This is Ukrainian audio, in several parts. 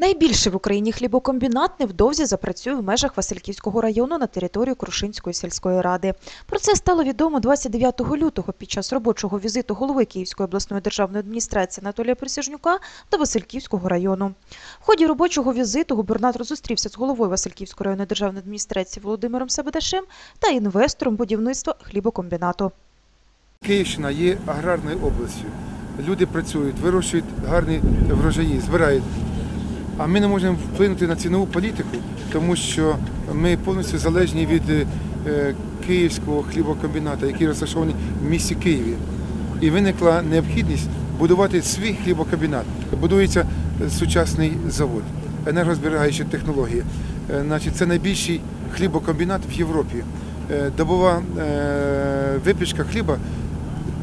Найбільший в Україні хлібокомбінат невдовзі запрацює в межах Васильківського району на території Крушинської сільської ради. Про це стало відомо 29 лютого під час робочого візиту голови Київської обласної державної адміністрації Анатолія Присяжнюка до Васильківського району. В ході робочого візиту губернатор зустрівся з головою Васильківської районної державної адміністрації Володимиром Сабедашем та інвестором будівництва хлібокомбінату. Київщина є аграрною областю. Люди працюють, вирощують гарні врожаї, збирають. А ми не можемо вплинути на цінову політику, тому що ми повністю залежні від е, київського хлібокомбіната, який розташований в місті Києві. І виникла необхідність будувати свій хлібокомбінат. Будується е, сучасний завод, енергозберігаючі технології. Е, Значить, це найбільший хлібокомбінат в Європі. Добова випічка хліба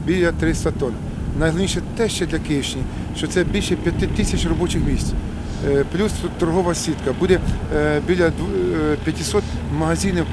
біля 300 тонн. Найголовніше те ще для Київщини, що це більше 5 тисяч робочих місць. Е, Плюс торгова сітка. Буде е, біля е, 500 магазинів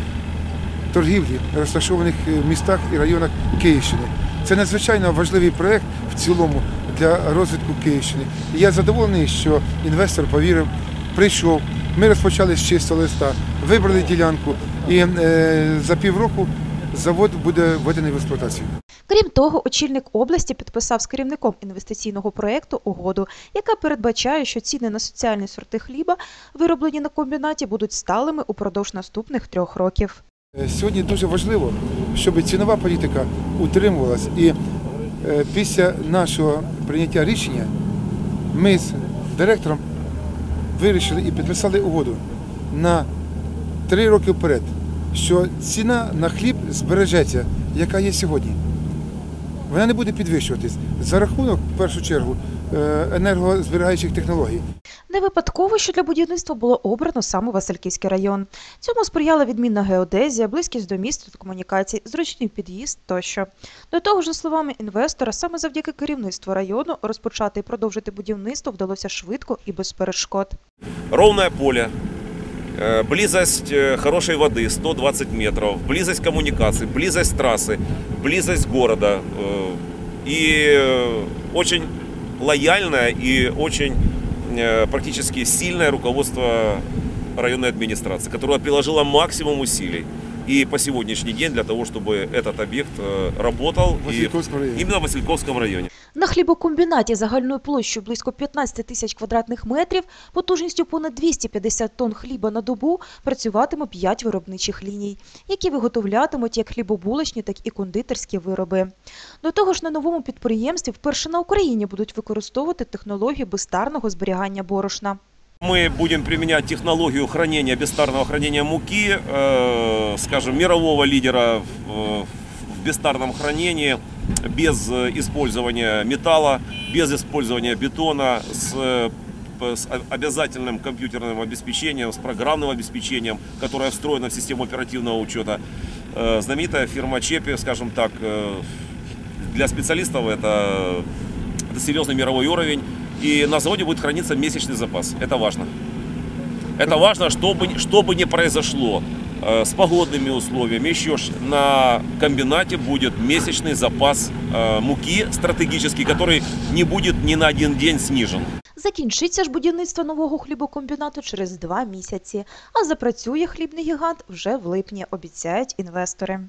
торгівлі, розташованих в містах і районах Київщини. Це надзвичайно важливий проєкт в цілому для розвитку Київщини. І я задоволений, що інвестор повірив, прийшов. Ми розпочали з чистого листа, вибрали ділянку, і е, за півроку завод буде введений в експлуатацію. Крім того, очільник області підписав з керівником інвестиційного проєкту угоду, яка передбачає, що ціни на соціальні сорти хліба, вироблені на комбінаті, будуть сталими упродовж наступних трьох років. Е, Сьогодні дуже важливо, щоб цінова політика утримувалась. І е, після нашого прийняття рішення ми з директором вирішили і підписали угоду на три роки вперед, що ціна на хліб збережеться, яка є сьогодні. Вона не буде підвищуватись за рахунок, в першу чергу, е, енергозберігаючих технологій. Не випадково, що для будівництва було обрано саме Васильківський район. Цьому сприяла відмінна геодезія, близькість до міста та комунікацій, зручний під'їзд тощо. До того ж, за словами інвестора, саме завдяки керівництву району розпочати і продовжити будівництво вдалося швидко і без перешкод. ровное поле, близость э, хорошей воды 120 метров, близость коммуникаций, близость трассы, близость города э, и э, очень лояльное и очень э, практически сильное руководство районной администрации, которое приложило максимум усилий и по сегодняшний день для того, чтобы этот объект э, работал В и Васильківському районі. именно в Васильковском районе. На хлібокомбінаті загальною площею близько 15 тисяч квадратних метрів, потужністю понад 250 тонн хліба на добу працюватиме 5 виробничих ліній, які виготовлятимуть як хлібобулочні, так і кондитерські вироби. До того ж, на новому підприємстві вперше на Україні будуть використовувати технологію безтарного зберігання борошна. Мы будем применять технологию хранения, бестарного хранения муки, э, скажем, мирового лидера в, в бестарном хранении, без э, использования металла, без использования бетона, с, э, с обязательным компьютерным обеспечением, с программным обеспечением, которое встроено в систему оперативного учета. Э, Знаменитая фирма Чепи, скажем так, для специалистов это, это серьезный мировой уровень. И на заводе будет храниться месячный запас. Это важно. Это важно, чтобы, чтобы не произошло э, с погодными условиями. Еще ж на комбинате будет месячный запас э, муки стратегический, который не будет ни на один день снижен. Закінчиться ж будівництво нового хлібокомбінату через два місяці, а запрацює хлібний гігант вже в липні, обіцяють інвестори.